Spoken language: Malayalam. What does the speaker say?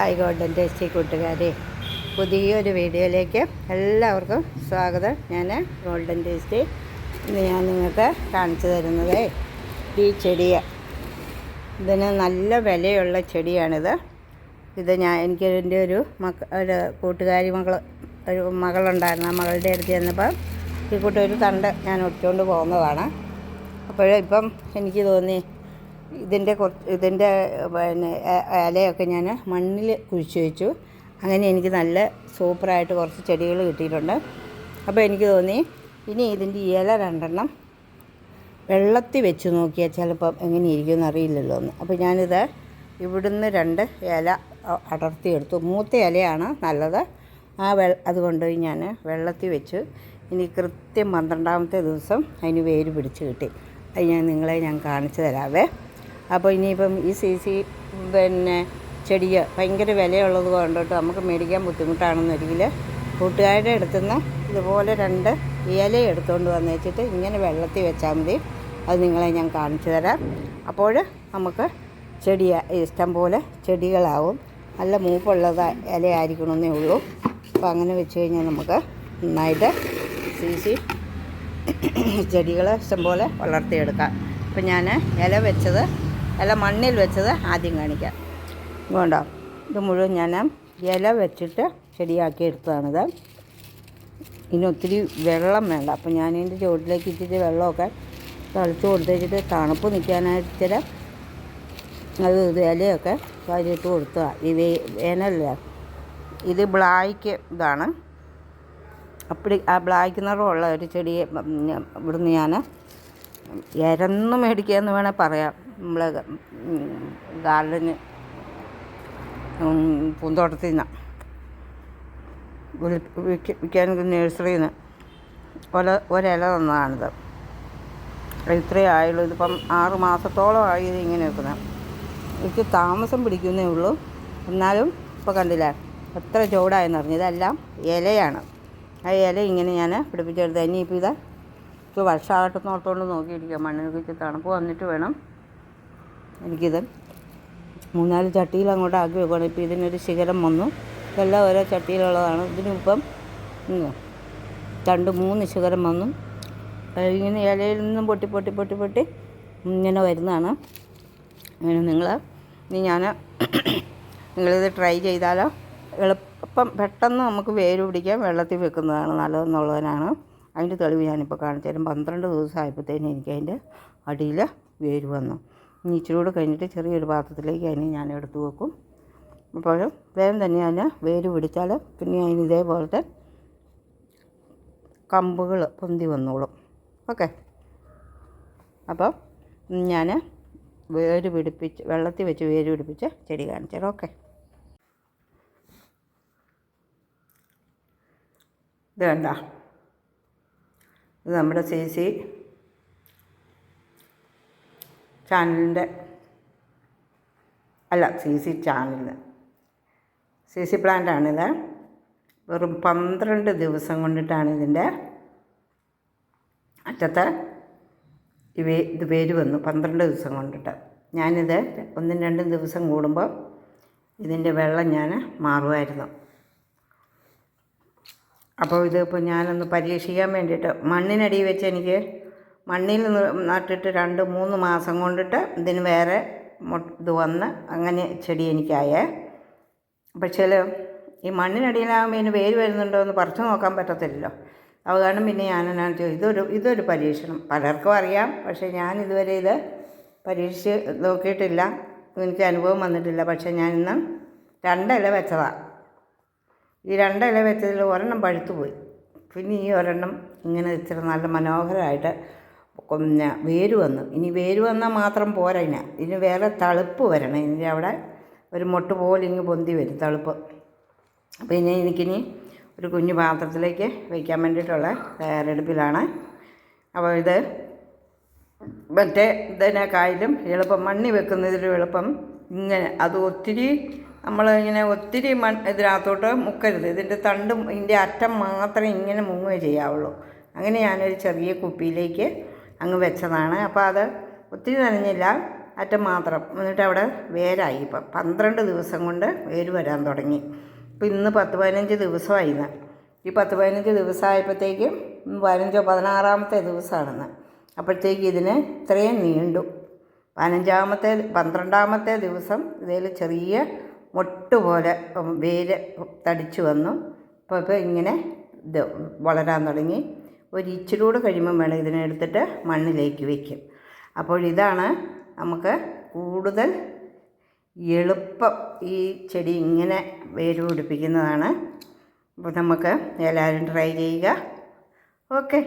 ഹായ് ഗോൾഡൻ ടേസ്റ്റി കൂട്ടുകാരെ പുതിയൊരു വീഡിയോയിലേക്ക് എല്ലാവർക്കും സ്വാഗതം. ഞാൻ ഗോൾഡൻ ടേസ്റ്റി ഇന്ന് ഞാൻ നിങ്ങൾക്ക് കാണിച്ചു തരുന്നത് ഈ ചെടിയ. ഇതിന് നല്ല വിലയുള്ള ചെടിയാണിത്. ഇത് ഞാൻ എനിക്ക് എന്റെ ഒരു മക്ക ഒരു കൂട്ടുകാരി മകൾ ഒരു മകളുണ്ടായിരുന്നു. ആ മകളുടെ അടുത്ത് ചെന്നപ്പോൾ ഈ കൂട്ടൊരു തണ്ട് ഞാൻ ഒറ്റുകൊണ്ട് പോകുന്നതാണ്. അപ്പോൾ ഇപ്പം എനിക്ക് തോന്നി ഇതിന്റെ കുറച്ച് ഇതിന്റെ പിന്നെ ഇലയൊക്കെ ഞാൻ മണ്ണിൽ കുഴിച്ച് വെച്ചു. അങ്ങനെ എനിക്ക് നല്ല സൂപ്പറായിട്ട് കുറച്ച് ചെടികൾ കിട്ടിയിട്ടുണ്ട്. അപ്പോൾ എനിക്ക് തോന്നി ഇനി ഇതിന്റെ ഇല രണ്ടെണ്ണം വെള്ളത്തിൽ വെച്ച് നോക്കിയാൽ ചിലപ്പം എങ്ങനെ ഇരിക്കുമെന്ന് അറിയില്ലല്ലോ അപ്പോൾ ഞാനിത് ഇവിടുന്ന് രണ്ട് ഇല അടർത്തിയെടുത്തു മൂത്ത ഇലയാണ് നല്ലത്. ആ വെ അതുകൊണ്ട് ഞാൻ വെള്ളത്തിൽ വെച്ച്. ഇനി കൃത്യം പന്ത്രണ്ടാമത്തെ ദിവസം അതിന് വേര് പിടിച്ച് കിട്ടി. അത് ഞാൻ നിങ്ങളെ ഞാൻ കാണിച്ചു തരാവേ. അപ്പോൾ ഇനിയിപ്പം ഈ സി സി പിന്നെ ചെടിയ ഭയങ്കര വിലയുള്ളത് കൊണ്ടിട്ട് നമുക്ക് മേടിക്കാൻ ബുദ്ധിമുട്ടാണെന്നൊരിക്കൽ കൂട്ടുകാരുടെ അടുത്തുനിന്ന് ഇതുപോലെ രണ്ട് ഇല എടുത്തുകൊണ്ട് വന്ന് വെച്ചിട്ട് ഇങ്ങനെ വെള്ളത്തിൽ വെച്ചാൽ മതി. അത് നിങ്ങളെ ഞാൻ കാണിച്ചു തരാം. അപ്പോൾ നമുക്ക് ചെടി ഇഷ്ടം പോലെ ചെടികളാവും. നല്ല മൂപ്പുള്ളത് ഇലയായിരിക്കണമെന്നേ ഉള്ളൂ. അപ്പോൾ അങ്ങനെ വെച്ച് കഴിഞ്ഞാൽ നമുക്ക് നന്നായിട്ട് സി സി ചെടികൾ ഇഷ്ടംപോലെ വളർത്തിയെടുക്കാം. അപ്പം ഞാൻ ഇല വെച്ചത് ഇല മണ്ണിൽ വെച്ചത് ആദ്യം കാണിക്കാം. വേണ്ട ഇത് മുഴുവൻ ഞാൻ ഇല വെച്ചിട്ട് ചെടിയാക്കി എടുത്തതാണിത്. ഇനി ഒത്തിരി വെള്ളം വേണ്ട. അപ്പം ഞാൻ ഇതിന്റെ ചുവട്ടിലേക്ക് ഇച്ചിരി വെള്ളമൊക്കെ തളിച്ച് കൊടുത്തേച്ചിട്ട് തണുപ്പ് നിൽക്കാനായിട്ട് ഇച്ചിരി അത് ഇലയൊക്കെ കാര്യത്ത് കൊടുത്തതാണ് ഈ വേ വേനലില്ല ഇത് ബ്ലായ്ക്ക് ഇതാണ്. അപ്പടി ആ ബ്ലാക്ക് നിറമുള്ള ഒരു ചെടിയെ ഇവിടുന്ന് ഞാൻ ഇരന്ന് മേടിക്കുക എന്ന് വേണേൽ പറയാം. നമ്മളെ ഗാർഡന് പൂന്തോട്ടത്തിൽ നിന്ന്. വിൽക്കാൻ നേഴ്സറിയിൽ നിന്ന്. ഒല ഒരില തന്നതാണിത്. ഇത്രയേ ആയുള്ളൂ. ഇതിപ്പം ആറ് മാസത്തോളമായി ഇത് ഇങ്ങനെ നിൽക്കുന്നത് എനിക്ക് താമസം പിടിക്കുന്നേ ഉള്ളൂ. എന്നാലും ഇപ്പോൾ കണ്ടില്ലേ എത്ര ചൂടായെന്ന് പറഞ്ഞു ഇതെല്ലാം ഇലയാണ്. ആ ഇല ഇങ്ങനെ ഞാൻ പിടിപ്പിച്ചെടുത്ത്. ഇനിയിപ്പോൾ ഇത് വർഷമാകട്ടെന്ന് ഓർത്തുകൊണ്ട് നോക്കിയിരിക്കുക മണ്ണിനൊക്കെ ഇച്ചിരി തണുപ്പ് വന്നിട്ട് വേണം എനിക്കിത് മൂന്നാൽ ചട്ടിയിൽ അങ്ങോട്ട് ആക്കി വെക്കുകയാണ് ഇപ്പോൾ ഇതിനൊരു ശിഖരം വന്നു. ഇതെല്ലാം ഓരോ ചട്ടിയിലുള്ളതാണ്. ഇതിനിപ്പം രണ്ട് മൂന്ന് ശിഖരം വന്നു. ഇങ്ങനെ ഇലയിൽ നിന്നും പൊട്ടി പൊട്ടി പൊട്ടി പൊട്ടി ഇങ്ങനെ വരുന്നതാണ്. അങ്ങനെ നിങ്ങൾ ഇനി ഞാൻ നിങ്ങളിത് ട്രൈ ചെയ്താലോ? എളുപ്പം പെട്ടെന്ന് നമുക്ക് വേര് പിടിക്കാൻ വെള്ളത്തിൽ വെക്കുന്നതാണ് നല്ലതെന്നുള്ളതിനാണ്. അതിന്റെ തെളിവ് ഞാനിപ്പോൾ കാണിച്ചു തരും. പന്ത്രണ്ട് ദിവസം ആയപ്പോഴത്തേനും എനിക്ക് അതിന്റെ അടിയിൽ വേര് വന്നു. ഇച്ചിരി കൂടെ കഴിഞ്ഞിട്ട് ചെറിയൊരു പാത്രത്തിലേക്ക് അതിന് ഞാൻ എടുത്ത് വെക്കും. അപ്പോൾ വേഗം തന്നെ അതിന് വേര് പിടിച്ചാൽ പിന്നെ അതിന് ഇതേപോലത്തെ കമ്പുകൾ പൊന്തി വന്നോളും. ഓക്കെ. അപ്പോൾ ഞാൻ വേര് പിടിപ്പിച്ച് വെള്ളത്തിൽ വെച്ച് വേര് പിടിപ്പിച്ച് ചെടി കാണിച്ചാൽ ഓക്കെ. ഇത് കണ്ട? ഇത് നമ്മുടെ സി സി ചാനലിന്റെ അല്ല സി സി ചാനലിന് സി സി പ്ലാന്റാണിത്. വെറും പന്ത്രണ്ട് ദിവസം കൊണ്ടിട്ടാണ് ഇതിന്റെ അറ്റത്ത് ഇവേ ഇത് വേര് വന്നു പന്ത്രണ്ട് ദിവസം കൊണ്ടിട്ട്. ഞാനിത് ഒന്നും രണ്ടും ദിവസം കൂടുമ്പോൾ ഇതിന്റെ വെള്ളം ഞാൻ മാറുമായിരുന്നു. അപ്പോൾ ഇതിപ്പോൾ ഞാനൊന്ന് പരീക്ഷിക്കാൻ വേണ്ടിയിട്ട് മണ്ണിനടി വെച്ച് എനിക്ക് മണ്ണിൽ നട്ടിട്ട് രണ്ട് മൂന്ന് മാസം കൊണ്ടിട്ട് ഇതിന് വേറെ ഇത് വന്ന് അങ്ങനെ ചെടി എനിക്കായേ. പക്ഷേ ഈ മണ്ണിനടിയിലാകുമ്പോൾ ഇതിന് വേര് വരുന്നുണ്ടോ എന്ന് പറിച്ചു നോക്കാൻ പറ്റത്തില്ലല്ലോ. അത് കാരണം പിന്നെ ഞാൻ എന്നാണ് ചോദിച്ചത് ഇതൊരു ഇതൊരു പരീക്ഷണം. പലർക്കും അറിയാം പക്ഷേ ഞാൻ ഇതുവരെ ഇത് പരീക്ഷിച്ച് നോക്കിയിട്ടില്ല. എനിക്ക് അനുഭവം വന്നിട്ടില്ല. പക്ഷേ ഞാൻ ഇന്ന് രണ്ടില വെച്ചതാണ് ഈ രണ്ടില വെച്ചതിൽ ഒരെണ്ണം പഴുത്തു പോയി പിന്നെ ഈ ഒരെണ്ണം ഇങ്ങനെ ഇച്ചിരി നല്ല മനോഹരമായിട്ട് പിന്നെ വേര് വന്നു. ഇനി വേര് വന്നാൽ മാത്രം പോരാ ഇനി. വേറെ തളുപ്പ് വരണം. ഇതിന്റെ അവിടെ ഒരു മുട്ട് പോലെ ഇങ്ങ് പൊന്തി വരും തളുപ്പ്. അപ്പോൾ ഇനി എനിക്കിനി ഒരു കുഞ്ഞു പാത്രത്തിലേക്ക് വയ്ക്കാൻ വേണ്ടിയിട്ടുള്ള തയ്യാറെടുപ്പിലാണ്. അപ്പോൾ ഇത് മറ്റേ ഇതിനേക്കായാലും എളുപ്പം മണ്ണി വെക്കുന്നതിലും എളുപ്പം ഇങ്ങനെ അത് ഒത്തിരി നമ്മൾ ഇങ്ങനെ ഒത്തിരി മൺ ഇതിനകത്തോട്ട് മുക്കരുത്. ഇതിന്റെ തണ്ടും ഇതിന്റെ അറ്റം മാത്രം ഇങ്ങനെ മുങ്ങുകയേ ചെയ്യാവുള്ളൂ. അങ്ങനെ ഞാനൊരു ചെറിയ കുപ്പിയിലേക്ക് അങ്ങ് വെച്ചതാണ്. അപ്പോൾ അത് ഒത്തിരി നനഞ്ഞില്ല. അറ്റം മാത്രം. എന്നിട്ട് അവിടെ വേരായി. ഇപ്പം പന്ത്രണ്ട് ദിവസം കൊണ്ട് വേര് വരാൻ തുടങ്ങി. ഇപ്പം ഇന്ന് പത്ത് പതിനഞ്ച് ദിവസമായി ഈ പത്ത് പതിനഞ്ച് ദിവസമായപ്പോഴത്തേക്കും പതിനഞ്ചോ പതിനാറാമത്തെ ദിവസമാണെന്ന്. അപ്പോഴത്തേക്ക് ഇതിന് ഇത്രയും നീണ്ടു. പതിനഞ്ചാമത്തെ പന്ത്രണ്ടാമത്തെ ദിവസം ഇതിൽ ചെറിയ മൊട്ട് പോലെ വേര് തടിച്ചു വന്നു. അപ്പോൾ ഇപ്പോൾ ഇങ്ങനെ ഇത് വളരാൻ തുടങ്ങി. ഒരു ഇച്ചിരി കൂടെ കഴിയുമ്പം വേണം ഇതിനെ എടുത്തിട്ട് മണ്ണിലേക്ക് വയ്ക്കും അപ്പോൾ ഇതാണ് നമുക്ക് കൂടുതൽ എളുപ്പം ഈ ചെടി ഇങ്ങനെ വേര് പിടിപ്പിക്കുന്നതാണ്. അപ്പോൾ നമുക്ക് എല്ലാവരും ട്രൈ ചെയ്യുക. ഓക്കെ.